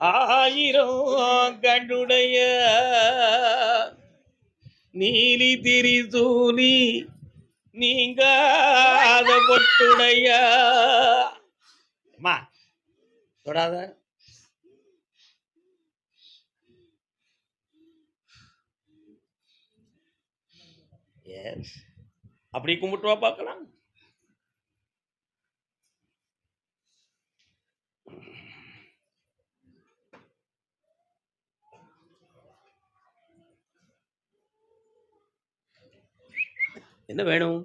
ஆயிரம் கண்டுடைய நீலி திரி திரிசூலி நீங்காத பொட்டுடைய. அம்மா தொடாத. எஸ் அப்படி கும்பிட்டு வா பார்க்கலாம். என்ன வேணும்?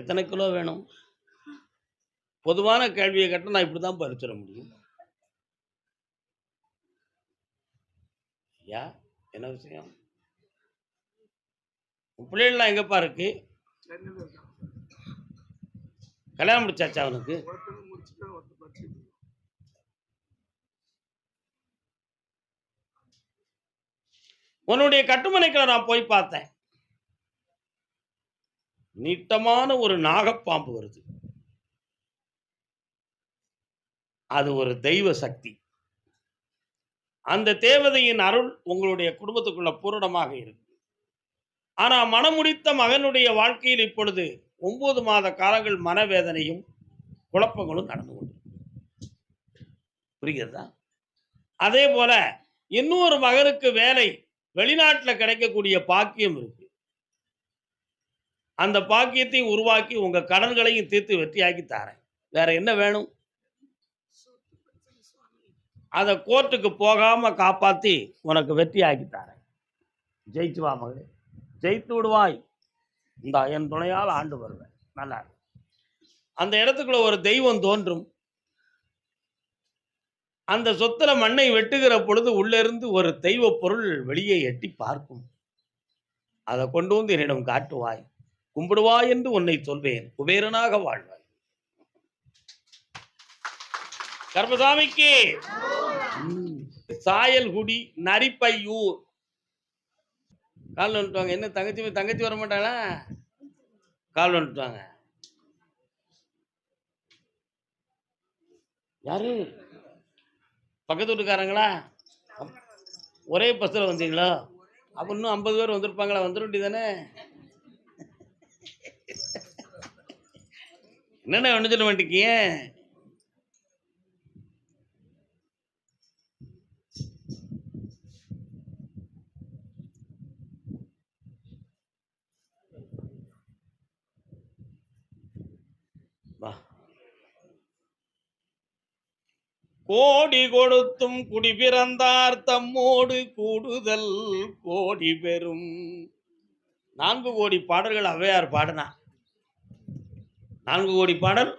எத்தனை கிலோ வேணும்? பொதுவான கேள்வியை கேட்டால் நான் இப்படி தான் பறிச்சிட முடியும். ஐயா என்ன விஷயம்? பிள்ளைகள்லாம் எங்கப்பா இருக்கு? கல்யாணம் முடிச்சாச்சா அவனுக்கு? உன்னுடைய கட்டுமனைக்குள்ள நான் போய் பார்த்தேன். நீட்டமான ஒரு நாகப்பாம்பு வருது. அது ஒரு தெய்வ சக்தி. அந்த தேவதையின் அருள் உங்களுடைய குடும்பத்துக்குள்ள பூரணமாக இருக்கு. ஆனா மனமுடித்த மகனுடைய வாழ்க்கையில் இப்பொழுது ஒன்பது மாத காலங்கள் மனவேதனையும் குழப்பங்களும் நடந்து கொண்டு புரிகிறதா? அதே போல இன்னொரு மகனுக்கு வேலை வெளிநாட்டில் கிடைக்கக்கூடிய பாக்கியம் இருக்கு. அந்த பாக்கியத்தையும் உருவாக்கி உங்க கடன்களையும் தீர்த்து வெற்றியாக்கி தாரேன். வேற என்ன வேணும்? அதை கோர்ட்டுக்கு போகாம காப்பாத்தி உனக்கு வெற்றியாக்கி தாரேன். ஜெயிச்சு வா மகளே. ஜெயித்து விடுவாய். இந்த என் துணையால் ஆண்டு வருவேன். நல்லா அந்த இடத்துக்குள்ள ஒரு தெய்வம் தோன்றும். அந்த சொத்துல மண்ணை வெட்டுகிற பொழுது உள்ளிருந்து ஒரு தெய்வ பொருள் வெளியே எட்டி பார்க்கும். அதை கொண்டு வந்து என்னிடம் காட்டுவாய். கும்பிடுவாய் என்று உன்னை சொல்வேன். குபேரனாக வாழ்வாய். கர்மசாமிக்கு. சாயல்குடி நரிப்பையூர். கால் வந்துட்டுவாங்க என்ன தங்கச்சி தங்கச்சி வர மாட்டாளா? கால் வந்துட்டுவாங்க யாரு? பக்கத்து வீட்டுக்காரங்களா? அப்- ஒரே பஸ்ஸில் வந்தீங்களா? அப்போ இன்னும் ஐம்பது பேர் வந்திருப்பாங்களா? வந்துட வேண்டியதானே என்னென்ன ஒன்று சொல்ல மாட்டேங்கிய வா கோடி கொடுத்தும் குடி பிறந்தார் தம்மோடு கூடுதல் கோடி பெறும். நான்கு கோடி பாடல்கள் ஔவையார் பாடினா நான்கு கோடி பாடல்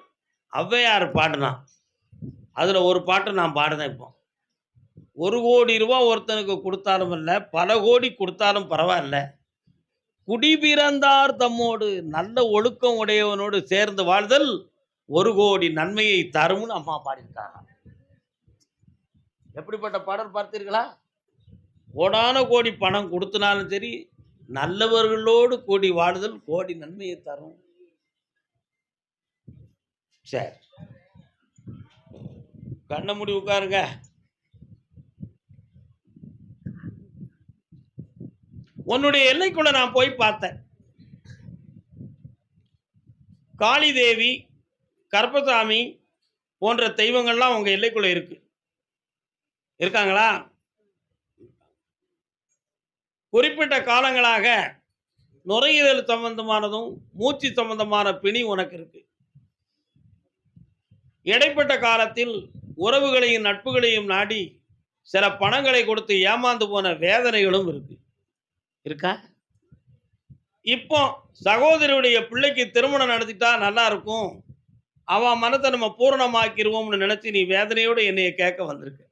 ஔவையார் பாடினா அதில் ஒரு பாட்டை நான் பாடினேன் இப்போ. ஒரு கோடி ரூபா ஒருத்தனுக்கு கொடுத்தாலும் இல்லை பல கோடி கொடுத்தாலும் பரவாயில்ல. குடி பிறந்தார் தம்மோடு நல்ல ஒழுக்கம் உடையவனோடு சேர்ந்து வாழ்தல் ஒரு கோடி நன்மையை தரும்னு அம்மா பாடியிருக்காங்க. எப்படிப்பட்ட பாடல் பார்த்தீர்களா? கோடான கோடி பணம் கொடுத்தனாலும் சரி நல்லவர்களோடு கூடி வாழுதல் கோடி நன்மையை தரும். சரி. கண்ணை முடி உட்காருங்க. உன்னுடைய எல்லைக்குள்ள நான் போய் பார்த்தேன். காளி தேவி கருப்பசாமி போன்ற தெய்வங்கள்லாம் உங்க எல்லைக்குள்ள இருக்கு. இருக்காங்களா? குறிப்பிட்ட காலங்களாக நுரையீரல் சம்பந்தமானதும் மூச்சு சம்பந்தமான பிணி உனக்கு இருக்கு. இடைப்பட்ட காலத்தில் உறவுகளையும் நட்புகளையும் நாடி சில பணங்களை கொடுத்து ஏமாந்து போன வேதனைகளும் இருக்கு. இருக்கா? இப்போ சகோதரியுடைய பிள்ளைக்கு திருமணம் நடத்திட்டா நல்லா இருக்கும். அவன் மனத்தை நம்ம பூரணமாக்கிடுவோம்னு நினைச்சு நீ வேதனையோடு என்னைய கேட்க வந்திருக்க.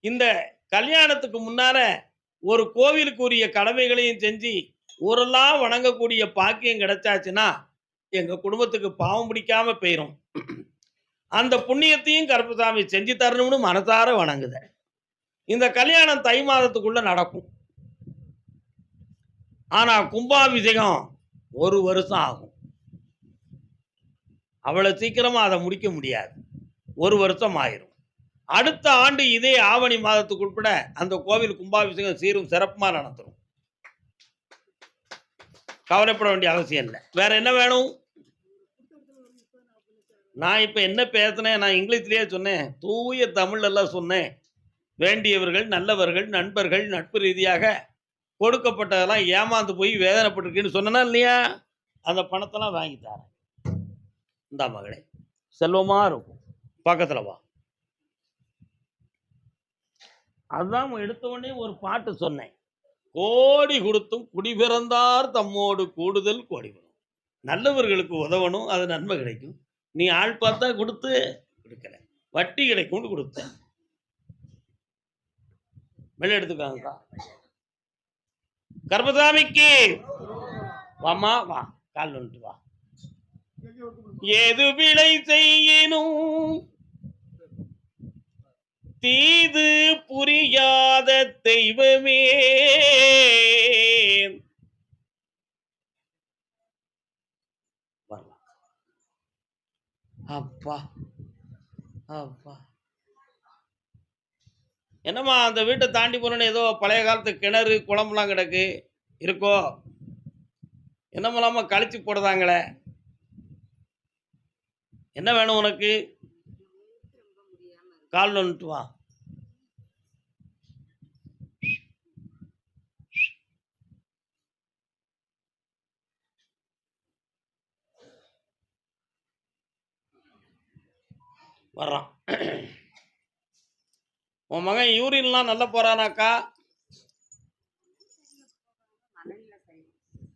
இந்த கல்யாணத்துக்கு முன்னால ஒரு கோவிலுக்குரிய கடமைகளையும் செஞ்சு ஊரெல்லாம் வணங்கக்கூடிய பாக்கியம் கிடைச்சாச்சுன்னா எங்க குடும்பத்துக்கு பாவம் பிடிக்காம போயிரும். அந்த புண்ணியத்தையும் கருப்பசாமி செஞ்சு தரணும்னு மனசார வணங்குத. இந்த கல்யாணம் தை மாதத்துக்குள்ள நடக்கும். ஆனா கும்பாபிஷேகம் ஒரு வருஷம் ஆகும். அவ்வளவு சீக்கிரமா அதை முடிக்க முடியாது. ஒரு வருஷம் ஆயிரும். அடுத்த ஆண்டு இதே ஆவணி மாதத்துக்கு உட்பட அந்த கோவில் கும்பாபிஷேகம் சீரும் சிறப்புமா நடத்துரும் கவலைப்பட வேண்டிய அவசியம் இல்லை. வேற என்ன வேணும்? நான் இப்ப என்ன பேசினேன்? நான் இங்கிலீஷ்லயே சொன்னேன். தூய தமிழ்ல எல்லாம் சொன்னேன். வேண்டியவர்கள் நல்லவர்கள் நண்பர்கள் நட்பு ரீதியாக கொடுக்கப்பட்டதெல்லாம் ஏமாந்து போய் வேதனைப்பட்டிருக்குன்னு சொன்னா இல்லையா? அந்த பணத்தெல்லாம் வாங்கி தரேன். இந்த மகளே செல்வமா இருக்கும். பக்கத்துல வா. அதான் எடுத்த உடனே ஒரு பாட்டு சொன்னேன். கோடி கொடுத்தும் குடி பிறந்தார் தம்மோடு கூடுதல் கோடி வரும். நல்லவர்களுக்கு உதவணும் அது நன்மை கிடைக்கும். நீ ஆள் பார்த்தா கொடுத்து கொடுக்கல வட்டி கிடைக்கும்னு கொடுத்த. வெளில எடுத்துக்காங்கக்கா. கர்மசாமிக்கு. வாமா வா. கால் வந்துட்டு வா. ஏது விளை செய்யினும் தீது புரியாத தெய்வமே. அப்பா அப்பா. என்னம்மா அந்த வீட்டை தாண்டி போனோன்னு ஏதோ பழைய காலத்து கிணறு குளம்லாம் கிடக்கு. இருக்கோ? என்னமெல்லாம கழிச்சு போடுதாங்களே? என்ன வேணும் உனக்கு? கால் வந்துட்டு வா. வர்றான். உன் மகன் யூரின்லாம் நல்லா போறானாக்கா?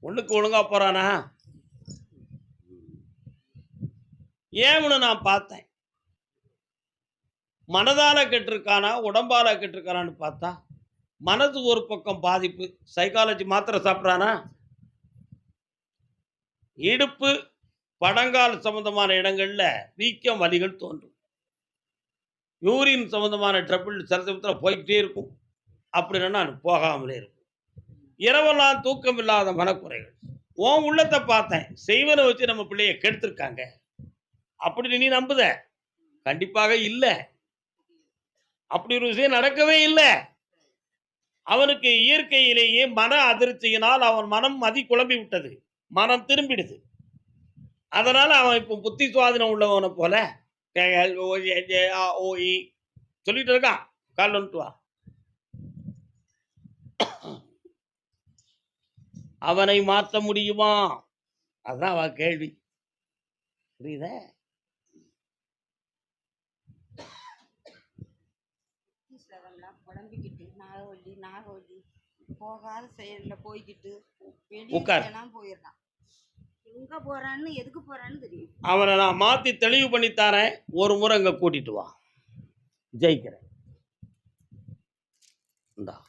ஒண்ணுக்கு ஒழுங்கா போறானா? ஏன்னு நான் பார்த்தேன். மனதால கெட்டிருக்கானா உடம்பால கெட்டிருக்கானான்னு பார்த்தா மனது ஒரு பக்கம் பாதிப்பு சைக்காலஜி மாத்திரை சாப்பிட்றானா? இடுப்பு படங்கால் சம்பந்தமான இடங்களில் வீக்கம் வலிகள் தோன்றும். யூரின் சம்பந்தமான ட்ரபிள் சில சமயத்தில் போய்கிட்டே இருக்கும். அப்படின்னா போகாமலே இருக்கும். இரவெல்லாம் தூக்கம் இல்லாத மனக்குறைகள். உன் உள்ளத்தை பார்த்தேன். செய்வனை வச்சு நம்ம பிள்ளைய கெடுத்திருக்காங்க. அப்படின்னு நீ நம்புத? கண்டிப்பாக இல்லை. அப்படி ஒரு விஷயம் நடக்கவே இல்லை. அவனுக்கு இயற்கையிலேயே மன அதிர்ச்சியினால் அவன் மனம் மதி குழம்பி விட்டது. மனம் திரும்பிடுது. அதனால அவன் இப்போ புத்தி சுவாதனம் உள்ளவனை போல ஓ ஆ ஓ இ சொல்லிட்டு இருக்கான். கால் வந்துட்டு வா. அவனை மாற்ற முடியுமா? அதுதான் அவ கேள்வி. புரியுதா? புலம்பிக்கிட்டு நாகவல்லி நாகவல்லி போகாத செயல்ல போய்கிட்டு. வெளியெல்லாம் போயிடுறான் எங்க போறான்னு எதுக்கு போறான்னு தெரியும். அவனை நான் மாத்தி தெளிவு பண்ணி தரேன். ஒரு முறை இங்க கூட்டிட்டு வா. ஜெயிக்கிறேன். இந்தா.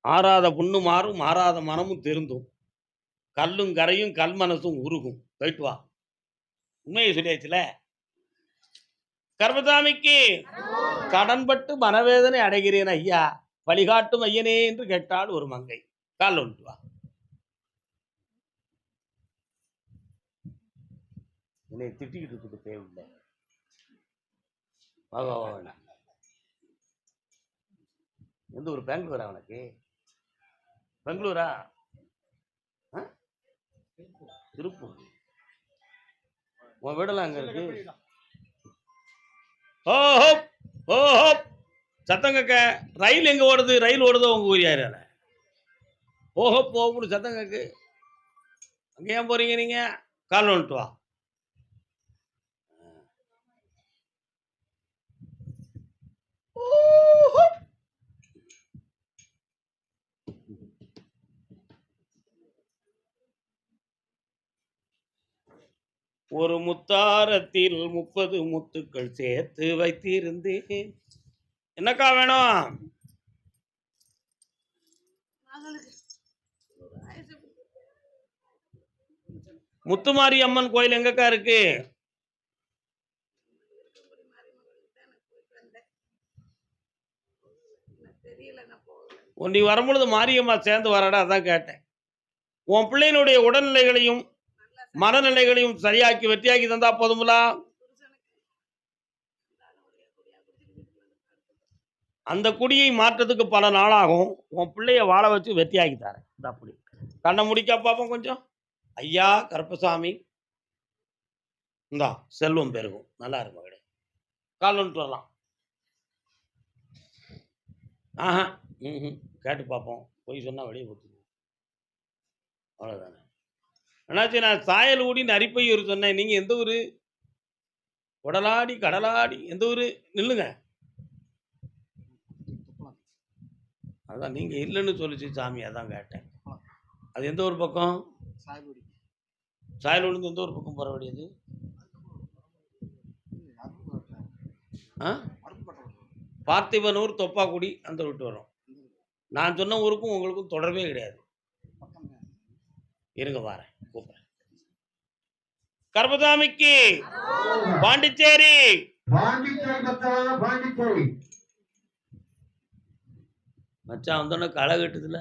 ஆறாத புண்ணு மாறும் மாறாத மனமும் திருந்தும். கல்லும் கரையும் கல் மனசும் உருகும். போயிட்டு வா. உண்மையை சொல்லியாச்சுல? கர்மசாமிக்கு கடன்பட்டு மனவேதனை அடைகிறேன் ஐயா. வழிகாட்டும் ஐயனே என்று கேட்டால் ஒரு மங்கை. கால் ஒன்று வா. என்னை திட்டிக்கிட்டு இருக்குது தேவையில்லை எந்த ஒரு பெங்களூரா உனக்கு? பெங்களூரா? திருப்பூர். உன் வீடெல்லாம் அங்க இருக்கு? ஓஹோ ஓஹோ. சத்தம் கேட்க ரயில் எங்கே ஓடுது? ரயில் ஓடுதோ உங்கள் ஊர் யாரால ஓஹோ போகணும் சத்தம் கேட்கு. அங்கே ஏன் போகிறீங்க நீங்கள் கால் வந்துட்டு வா. ஒரு முத்தாரத்தில் முப்பது முத்துக்கள் சேர்த்து வைத்திருந்தேன். என்னக்கா வேணும்? முத்துமாரி அம்மன் கோயில் எங்கக்கா இருக்கு? தெரியல உன் நீ வரும்பொழுது மாரியம்மா சேர்ந்து வரடா அதான் கேட்டேன். உன் பிள்ளையினுடைய உடல்நிலைகளையும் மனநிலைகளையும் சரியாக்கி வெற்றியாக்கி தந்தா போதுங்களா அந்த குடியை மாற்றத்துக்கு பல நாளாகும். உன் பிள்ளைய வாழ வச்சு வெற்றியாக்கி தரேன். இந்த அப்படி கண்ணை முடிக்க பார்ப்போம் கொஞ்சம். ஐயா கருப்பசாமி. இந்தா செல்வம் பெருகும். நல்லா இருக்கும் மகளே. கால் வந்துட்டு வரலாம். ஆஹா ம் கேட்டு பார்ப்போம் போய் சொன்னால் வெளியே போட்டு அவ்வளோதானே அண்ணாச்சி நான் சாயல் ஊடி நரிப்பையூர் சொன்னேன். நீங்கள் எந்த ஊர்? உடலாடி கடலாடி எந்த ஊர்? நில்லுங்க. அதான் நீங்கள் இல்லைன்னு சொல்லிச்சு சாமி அதான் கேட்டேன். அது எந்த ஒரு பக்கம்? சாயல் விழுந்து எந்த ஒரு பக்கம் போகிற வேண்டியது பார்த்திபனூர் தொப்பாக்குடி அந்த விட்டு வரும். நான் சொன்ன ஊருக்கும் உங்களுக்கும் தொடர்பே கிடையாது. இருங்க வாரேன். பத்திரம் பாண்டிச்சேரி. மச்சான் வந்தோடனே களை கட்டுதுல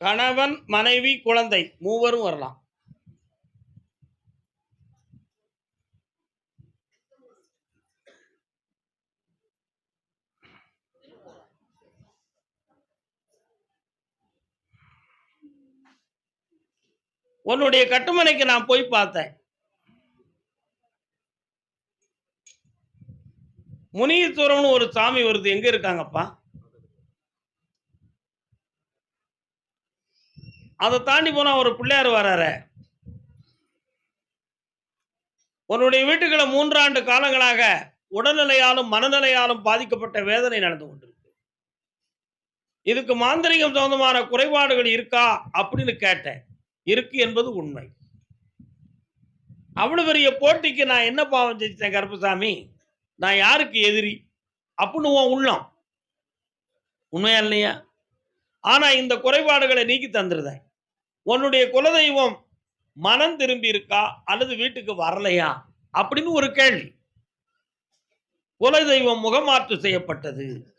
கணவன் மனைவி குழந்தை மூவரும் வரலாம். உன்னுடைய கட்டுமனைக்கு நான் போய் பார்த்தேன். முனியத்துவரம்னு ஒரு சாமி வருது. எங்க இருக்காங்கப்பா? அதை தாண்டி போனா ஒரு பிள்ளையார் வராரு. உன்னுடைய வீட்டுகளை மூன்றாண்டு காலங்களாக உடல்நிலையாலும் மனநிலையாலும் பாதிக்கப்பட்ட வேதனை நடந்து கொண்டிருக்கு. இதுக்கு மாந்திரிகம் சம்பந்தமான குறைபாடுகள் இருக்கா? அப்படின்னு கேட்டேன். இருக்கு என்பது உண்மை. அவ்வளவு பெரிய போட்டிக்கு நான் என்ன பாவம் செஞ்சேன் கருப்பசாமி? நான் யாருக்கு எதிரி? அப்படின்னு உன் உள்ளம். உண்மையா இல்லையா? ஆனா இந்த குறைபாடுகளை நீக்கி தந்துருதேன். உன்னுடைய குலதெய்வம் மனம் திரும்பி இருக்கா அல்லது வீட்டுக்கு வரலையா? அப்படின்னு ஒரு கேள்வி. குலதெய்வம் முகமாற்று செய்யப்பட்டது.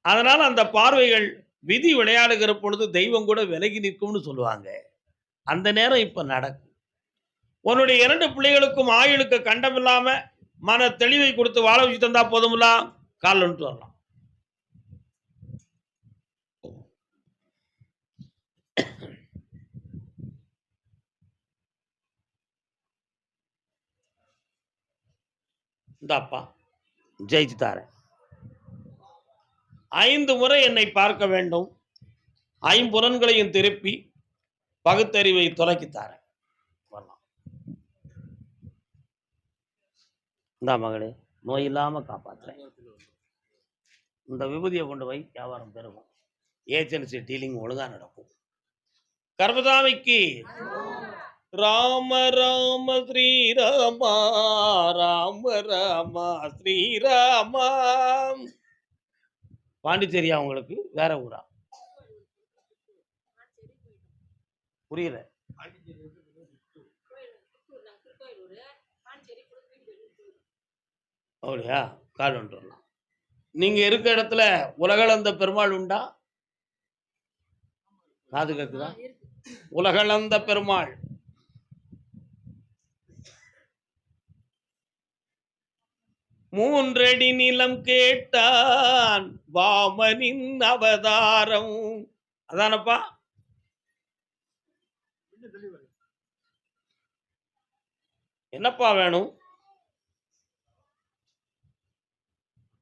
அதனால் அந்த பார்வைகள் விதி விளையாடுகிற பொழுது தெய்வம் கூட விலகி நிற்கும்னு சொல்லுவாங்க. அந்த நேரம் இப்போ நடக்கும். உன்னுடைய இரண்டு பிள்ளைகளுக்கும் ஆயுளுக்கு கண்டமில்லாம மன தெளிவை கொடுத்து வாழ வச்சு தந்தா போதும்ல? கால் வந்துட்டு வரலாம். இந்தாப்பா ஜெயிச்சு தாரேன் ஐந்து முறை என்னை பார்க்க வேண்டும். ஐம்புலன்களையும் திருப்பி பகுத்தறிவை துலக்கி தாரேன் வரலாம். இந்தா மகளே நோய் இல்லாம காப்பாற்றுறேன் இந்த விபூதியை கொண்டு போய் வியாபாரம் பெருகும் ஏஜென்சி டீலிங் ஒழுங்கா நடக்கும். கர்மதாமிக்கு ராம ராம ஸ்ரீராமா ராம ராமா ஸ்ரீராமா. பாண்டிச்சேரியா உங்களுக்கு வேற ஊரா? புரியல. அப்படியா? கால் வந்துடலாம் நீங்க இருக்க இடத்துல உலகளந்த பெருமாள் உண்டா? காது கேக்குதா? உலகளந்த பெருமாள். மூன்றடி நிலம் கேட்டான் வாமனின் அவதாரம். அதானப்பா? என்னப்பா வேணும்?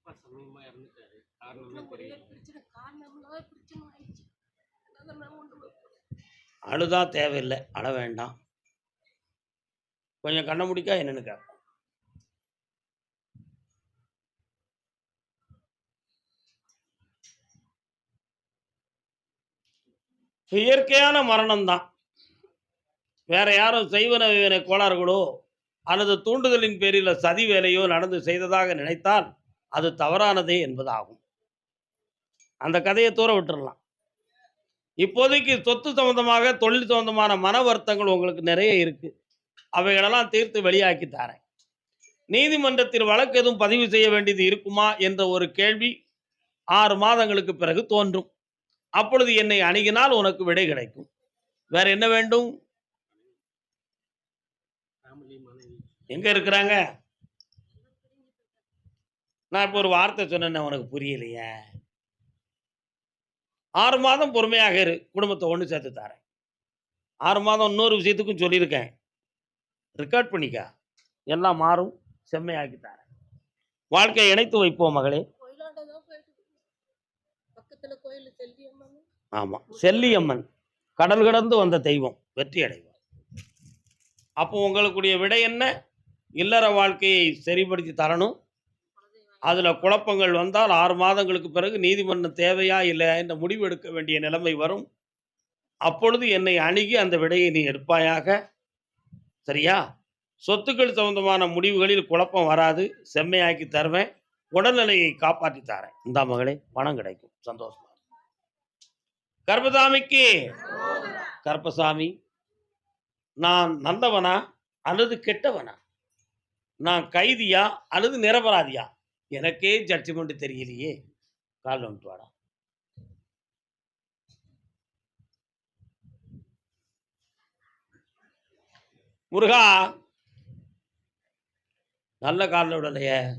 சமயமா இறந்துட்டாரு. காரணமே தெரியல. அழுதா தேவையில்லை. அழ வேண்டாம். கொஞ்சம் கண்ண முடிக்கா என்னன்னு இயற்கையான மரணம் தான் வேற யாரும் செய்வன கோளாறுகளோ அல்லது தூண்டுதலின் பேரில் சதி வேலையோ நடந்து செய்ததாக நினைத்தால் அது தவறானதே என்பதாகும். அந்த கதையை தூர விட்டுடலாம் இப்போதைக்கு சொத்து சம்பந்தமாக தொழில் சம்பந்தமான மன வருத்தங்கள் உங்களுக்கு நிறைய இருக்கு. அவைகளெல்லாம் தீர்த்து வெளியாக்கி தரேன். நீதிமன்றத்தில் வழக்கு எதுவும் பதிவு செய்ய வேண்டியது இருக்குமா என்ற ஒரு கேள்வி ஆறு மாதங்களுக்கு பிறகு தோன்றும். அப்பொழுது என்னை அணுகினால் உனக்கு விடை கிடைக்கும். வேற என்ன வேண்டும்? எங்க இருக்கிறாங்க? நான் இப்போ ஒரு வார்த்தை சொன்னேன் உனக்கு புரியலையே? ஆறு மாதம் பொறுமையாக இரு குடும்பத்தை ஒன்று சேர்த்து தரேன். ஆறு மாதம் இன்னொரு விஷயத்துக்கும் சொல்லியிருக்கேன். ரெக்கார்ட் பண்ணிக்க. எல்லாம் மாறும். செம்மையாக்கி தரேன். வாழ்க்கையை இணைத்து வைப்போம் மகளே கோயிலாண்ட தான் போயிட்டு இருக்கு. பக்கத்துல கோயில் செல்வியம்மன் ஆமாம் செல்லியம்மன் கடல் கடந்து வந்த தெய்வம் வெற்றி அடைவார் அப்போ உங்களுக்குடைய விடை என்ன? இல்லற வாழ்க்கையை சரிப்படுத்தி தரணும். அதில் குழப்பங்கள் வந்தால் ஆறு மாதங்களுக்கு பிறகு நீதிமன்றம் தேவையா இல்லை என்ற முடிவு எடுக்க வேண்டிய நிலைமை வரும். அப்பொழுது என்னை அணுகி அந்த விடையை நீ எடுப்பாயாக. சரியா? சொத்துக்கள் சம்பந்தமான முடிவுகளில் குழப்பம் வராது. செம்மையாக்கி தருவேன். உடல்நிலையை காப்பாற்றி தரேன். இந்த மகளே பணம் கிடைக்கும். சந்தோஷம் கர்ப்பசாமிக்கு. கர்ப்பசாமி நான் நல்லவனா அல்லது கெட்டவனா? நான் கைதியா அல்லது நிரபராதியா? எனக்கே ஜட்ஜ்மெண்ட் தெரியலையே. கால் வந்துட்டு வாடா. முருகா நல்ல காலில் விடலைய.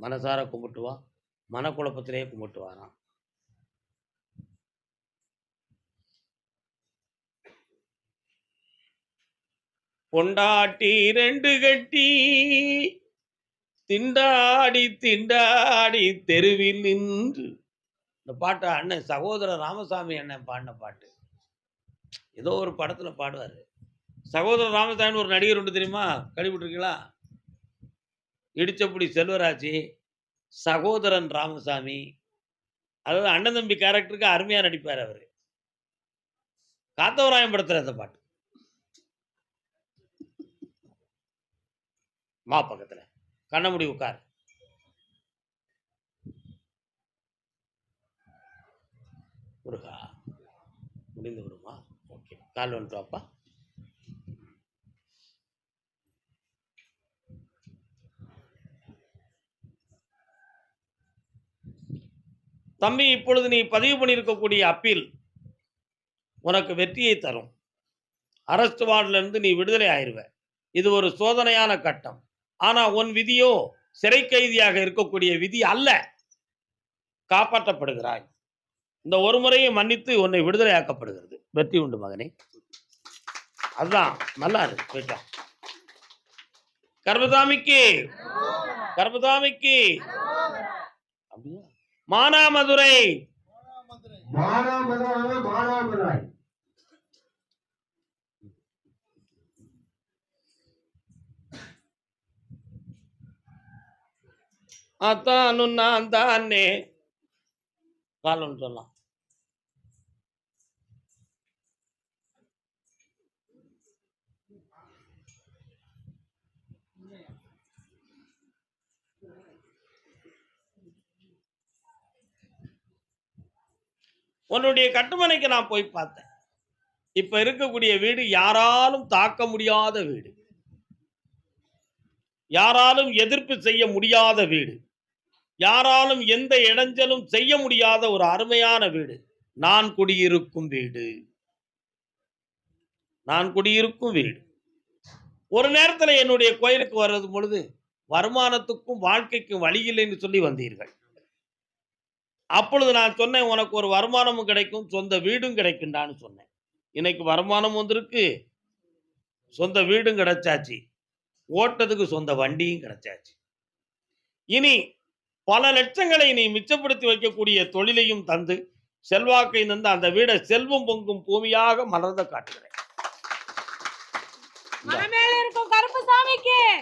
மனசார கும்பிட்டு வா. மனக்குழப்பத்திலே கும்பிட்டு வாரான். பொண்டாட்டி ரெண்டு கட்டி. திண்டாடி திண்டாடி தெருவில் நின்று. இந்த பாட்டை அண்ணன் சகோதரர் ராமசாமி அண்ணன் பாடின பாட்டு. ஏதோ ஒரு படத்தில் பாடுவார். சகோதரர் ராமசாமின்னு ஒரு நடிகர் உண்டு தெரியுமா? கழிவிட்டுருக்கீங்களா இடிச்சப்படி செல்வராஜ் சகோதரன் ராமசாமி. அதாவது அண்ணன் தம்பி கேரக்டருக்கு அருமையாக நடிப்பார் அவர். காத்தவராயம் படத்தில் அந்த பாட்டு. மா பக்கத்தில். கண்ண முடி உட்கார். முருகா முடிந்து விடுமா? ஓகே. கால் வந்துட்டு அப்பா தம்பி இப்பொழுது நீ பதிவு பண்ணியிருக்கக்கூடிய அப்பீல் உனக்கு வெற்றியை தரும். அரஸ்ட் வார்டிலிருந்து நீ விடுதலை ஆயிடுவ இது ஒரு சோதனையான கட்டம். ஆனா உன் விதியோ சிறை கைதியாக இருக்கக்கூடிய விதி அல்ல. காப்பாற்றப்படுகிறாய். இந்த ஒரு முறையை மன்னித்து உன்னை விடுதலையாக்கப்படுகிறது. வெற்றி உண்டு மகனே. அதுதான் நல்லா இருக்கு போயிட்டான் கர்பதாமிக்கு மானாமதுரை. மானாமதுரை. மானாமதுரை. அத்தானு நான் தானே. காலம் சொல்லலாம். உன்னுடைய கட்டுமனைக்கு நான் போய் பார்த்தேன். இப்ப இருக்கக்கூடிய வீடு யாராலும் தாக்க முடியாத வீடு. யாராலும் எதிர்ப்பு செய்ய முடியாத வீடு. யாராலும் எந்த இடைஞ்சலும் செய்ய முடியாத ஒரு அருமையான வீடு. நான் குடியிருக்கும் வீடு. நான் குடியிருக்கும் வீடு. ஒரு நேரத்தில் என்னுடைய கோயிலுக்கு வர்றது பொழுது வருமானத்துக்கும் வாழ்க்கைக்கும் வழி இல்லைன்னு சொல்லி வந்தீர்கள். அப்பொழுது நான் சொன்னேன் உனக்கு ஒரு வருமானமும் கிடைக்கும் சொந்த வீடும் கிடைக்கும்டான்னு சொன்னேன். இன்னைக்கு வருமானம் வந்திருக்கு சொந்த வீடும் கிடைச்சாச்சு. ஓட்டத்துக்கு சொந்த வண்டியும் கிடைச்சாச்சு. இனி பல லட்சங்களை நீ மிச்சப்படுத்தி வைக்கக்கூடிய தொழிலையும் தந்து செல்வாக்கை தந்து அந்த வீடை செல்வம் பொங்கும் பூமியாக மலர்ந்த காட்டுகிறேன்.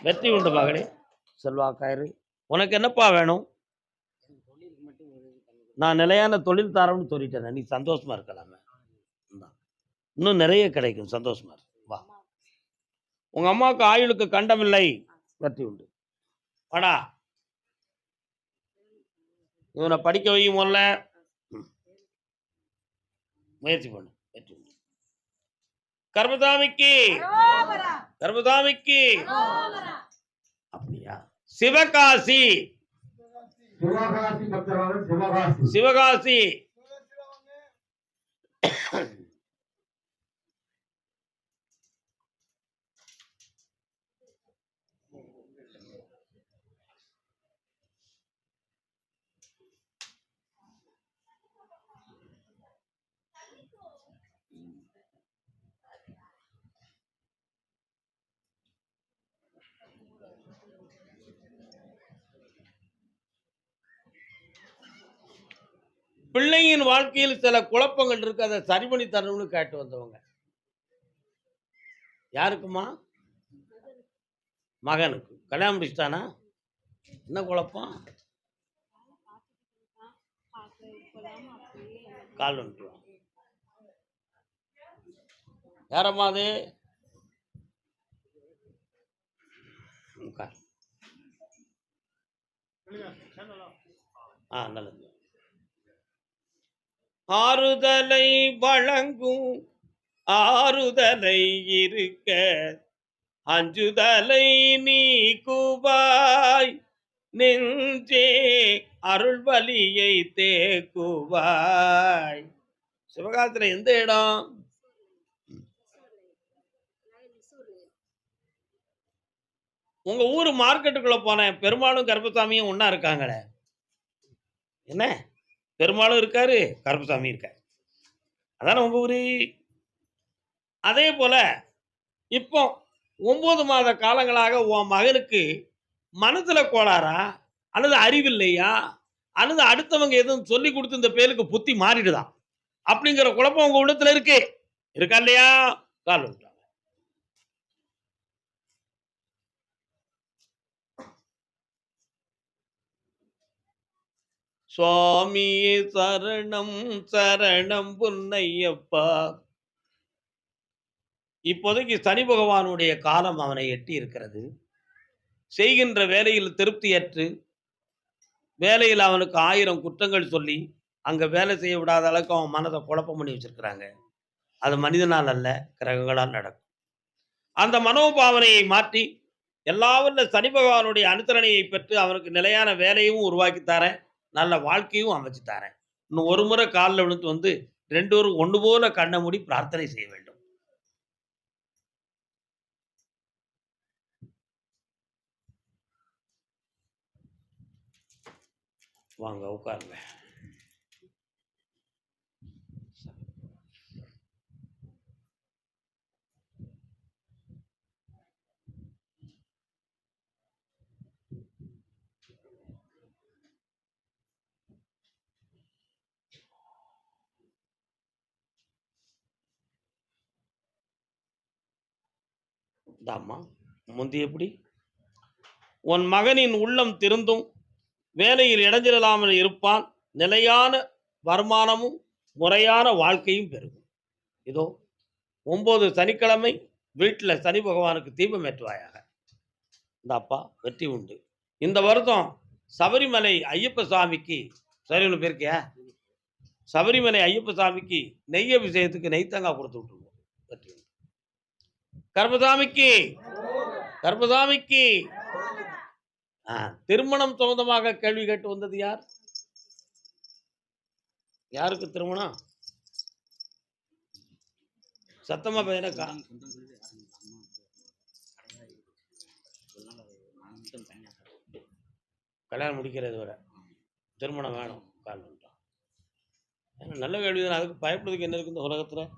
வெற்றி உண்டு மகளே செல்வாக்காயிரு. உனக்கு என்னப்பா வேணும்? நான் நிலையான தொழில் தரம்னு சொல்லிட்டேன் நீ சந்தோஷமா இருக்கலாமே. இன்னும் நிறைய கிடைக்கும் சந்தோஷமா இரு. வா. உங்க அம்மாவுக்கு ஆயுளுக்கு கண்டமில்லை. வெற்றி உண்டு. வாடா. இவனை படிக்க வையும் முதல்ல. முயற்சி பண்ணு கர்மதாமிக்கு. கர்மதாமிக்கு. அப்படியா? சிவகாசி. சிவகாசி. பிள்ளையின் வாழ்க்கையில் சில குழப்பங்கள் இருக்கு. அதை சரி பண்ணி தரணும்னு கேட்டு வந்தவங்க. யாருக்குமா மகனுக்கு. கல்யாணம் முடிச்சிட்டானா? என்ன குழப்பம்? கால் வந்துட்டுவான் யாரம்மா அது? ஆ நல்லது. ஆறுதலை வழங்கும் ஆறுதலை இருக்க அஞ்சுதலை நீக்குவாய். நெஞ்சே அருள் வலியை தேக்குவாய். சிவகாசில எந்த இடம்? உங்க ஊர் மார்க்கெட்டுக்குள்ள போனேன். பெருமாளும் கருப்பசாமியும் ஒன்னா இருக்காங்களே. என்ன? பெருமாளும் இருக்காரு கருப்பசாமி இருக்காரு. அதான் உங்க ஊரு. அதே போல இப்போ ஒன்பது மாத காலங்களாக உன் மகனுக்கு மனத்துல கோளாறா? அல்லது அறிவில்லையா? அல்லது அடுத்தவங்க எதுவும் சொல்லி கொடுத்து இந்த பேருக்கு புத்தி மாறிடுதான் அப்படிங்கிற குழப்பம் உங்க உள்ளத்துல இருக்கு. இருக்கா இல்லையா? கால் சுவாமியே சரணம் சரணம் பொன்னையப்பா. இப்போதைக்கு சனி பகவானுடைய காலம் அவனை எட்டி இருக்கிறது செய்கின்ற வேலையில் திருப்தியற்று. வேலையில் அவனுக்கு ஆயிரம் குற்றங்கள் சொல்லி அங்கே வேலை செய்ய விடாத அளவுக்கு அவன் மனதை குழப்பம் பண்ணி வச்சிருக்கிறாங்க. அது மனிதனால் அல்ல கிரகங்களால் நடக்கும். அந்த மனோபாவனையை மாற்றி எல்லாவல்ல சனி பகவானுடைய அனுசரணையை பெற்று அவனுக்கு நிலையான வேலையும் உருவாக்கி தரேன். நல்ல வாழ்க்கையும் அமைச்சு தரேன். இன்னும் ஒரு முறை காலில் விழுந்து வந்து ரெண்டு ஒரு ஒன்று போல கண்ணை மூடி பிரார்த்தனை செய்ய வேண்டும். வாங்க உட்காருங்க. தாம்மா முந்தி எப்படி? உன் மகனின் உள்ளம் திருந்தும் வேலையில் இடைஞ்சிடலாமல் இருப்பான் நிலையான வருமானமும் முறையான வாழ்க்கையும் பெருகும். இதோ ஒம்பது சனிக்கிழமை வீட்டில் சனி பகவானுக்கு தீபம் ஏற்றுவாயாக இந்த அப்பா வெற்றி உண்டு. இந்த வருடம் சபரிமலை ஐயப்ப சாமிக்கு ஒன்று போயிருக்கியா சபரிமலை ஐயப்ப சாமிக்கு நெய் அபிஷேகத்துக்கு நெய் தேங்காய் கொடுத்து விட்டுருவோம் கர்மசாமிக்கு கர்மசாமிக்கு. திருமணம் சொந்தமாக கேள்வி கேட்டு வந்தது யார்? யாருக்கு திருமணம்? சத்தமா பையனக்கா கல்யாணம் முடிக்கிறது வரை. திருமணம் வேணும் கால் பண்ணிட்டான் ஏன்னா நல்ல கேள்வி தானே அதுக்கு பயப்படுறதுக்கு என்ன இருக்கு இந்த உலகத்தில்?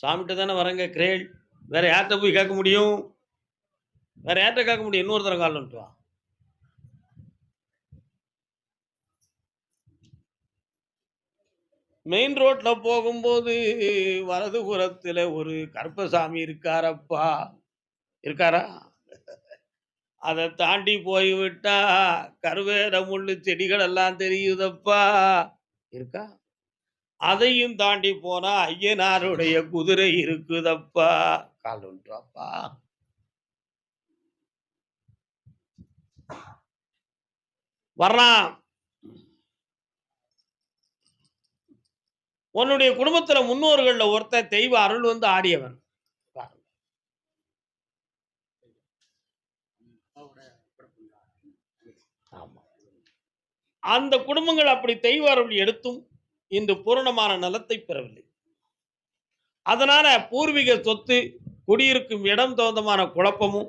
சாமிகிட்ட தானே வரங்க கிரேல் வேற யார்கிட்ட போய் கேட்க முடியும்? வேற யார்கிட்ட கேட்க முடியும்? இன்னொருத்தர காலன்ட்டு மெயின் ரோட்ல போகும்போது வலது புறத்துல ஒரு கருப்பசாமி இருக்காரப்பா. இருக்காரா? அதை தாண்டி போய் விட்டா கருவேல முள்ளு செடிகள் எல்லாம் தெரியுதப்பா. இருக்கா? அதையும் தாண்டி போனா ஐயனாருடைய குதிரை இருக்குதப்பா. கால் விட்டுவாப்பா வர்றான். உன்னுடைய குடும்பத்துல முன்னோர்கள்ல ஒருத்தன் தெய்வ அருள் வந்து ஆடியவன். ஆமா. அந்த குடும்பங்கள் அப்படி தெய்வ அருள் எடுத்தும். இன்று பூரணமான நலத்தை பெறவில்லை. அதனால பூர்வீக சொத்து குடியிருக்கும் இடம் தகுந்தமான குழப்பமும்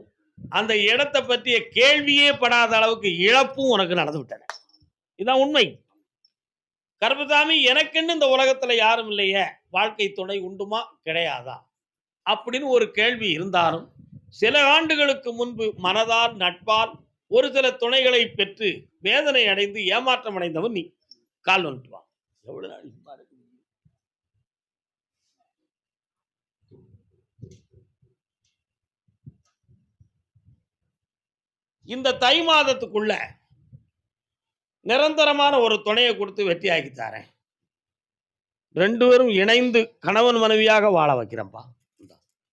அந்த இடத்தை பற்றிய கேள்வியே படாத அளவுக்கு இழப்பும் உனக்கு நடந்து விட்டன உண்மை. கர்பசாமி எனக்குன்னு இந்த உலகத்துல யாரும் இல்லையே? வாழ்க்கை துணை உண்டுமா? கிடையாதா? அப்படின்னு ஒரு கேள்வி இருந்தாலும் சில ஆண்டுகளுக்கு முன்பு மனதால் நட்பால் ஒரு சில துணைகளை பெற்று வேதனை அடைந்து ஏமாற்றம் அடைந்தவன் நீ. கால் வந்துட்டு எவ்வளவு நாள் சும்மா இருக்க முடியும்? இந்த தை மாதத்துக்குள்ள நிரந்தரமான ஒரு துணையை கொடுத்து வெற்றியாக்கி தரேன். ரெண்டு பேரும் இணைந்து கணவன் மனைவியாக வாழ வைக்கிறேன்ப்பா.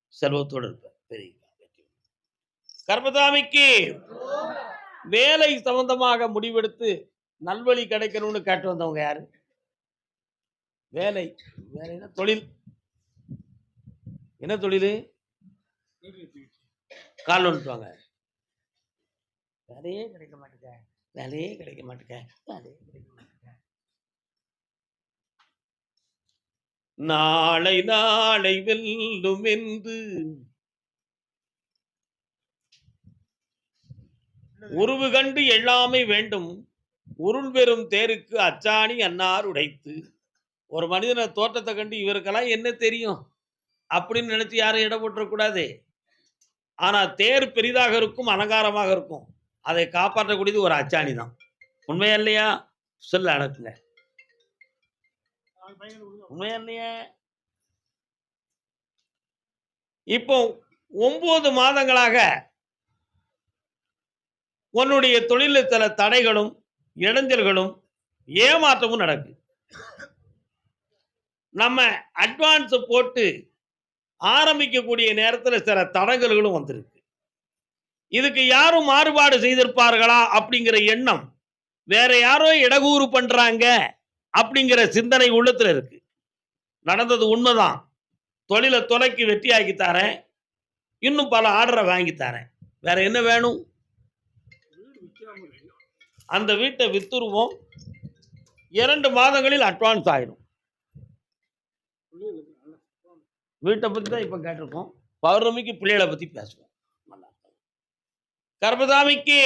செல்வத்தோடு இருப்பேன். பெரிய வேலை சம்பந்தமாக முடிவெடுத்து நல்வழி கிடைக்கணும்னு கேட்டு வந்தவங்க யாரு? வேலை. வேலைன்னா தொழில். என்ன தொழில்? கால் வந்துட்டுவாங்க வேலையே கிடைக்க மாட்டேங்க. வேலையே கிடைக்க மாட்டேங்க. வேலையே கிடைக்க மாட்டேங்க. நாளை நாளை வெல்லும் என்று உருவு கண்டு எல்லாமே வேண்டும். உருள் பெறும் தேருக்கு அச்சாணி அன்னார் உடைத்து. ஒரு மனிதனை தோற்றத்தை கண்டு இவருக்கெல்லாம் என்ன தெரியும்? அப்படின்னு நினைச்சு யாரும் இடம் போட்டுறக்கூடாது ஆனா தேர் பெரிதாக இருக்கும் அலங்காரமாக இருக்கும். அதை காப்பாற்றக்கூடியது ஒரு அச்சாணி தான். உண்மையா இல்லையா? சொல்ல அடக்குங்க உண்மையா இல்லையா? இப்போ ஒன்பது மாதங்களாக உன்னுடைய தொழிலில் சில தடைகளும் இடைஞ்சல்களும் ஏமாற்றமும் நடக்குது. நம்ம அட்வான்ஸை போட்டு ஆரம்பிக்கக்கூடிய நேரத்தில் சில தடங்கல்களும் வந்திருக்கு. இதுக்கு யாரும் மாறுபாடு செய்திருப்பார்களா அப்படிங்கிற எண்ணம் வேற யாரோ இடகூறு பண்றாங்க அப்படிங்கிற சிந்தனை உள்ளத்துல இருக்கு. நடந்தது உண்மைதான். தொழிலை தொலைக்கு வெட்டியாக்கி தரேன். இன்னும் பல ஆர்டரை வாங்கி தரேன். வேற என்ன வேணும்? அந்த வீட்டை வித்துருவோம். இரண்டு மாதங்களில் அட்வான்ஸ் ஆயிடும் வீட்டை பத்தி தான் இப்ப கேட்டிருக்கோம். பௌர்ணமிக்கு பிள்ளைகளை பத்தி பேசுவோம். நல்லா இருக்கும். கர்மசாமிக்கு.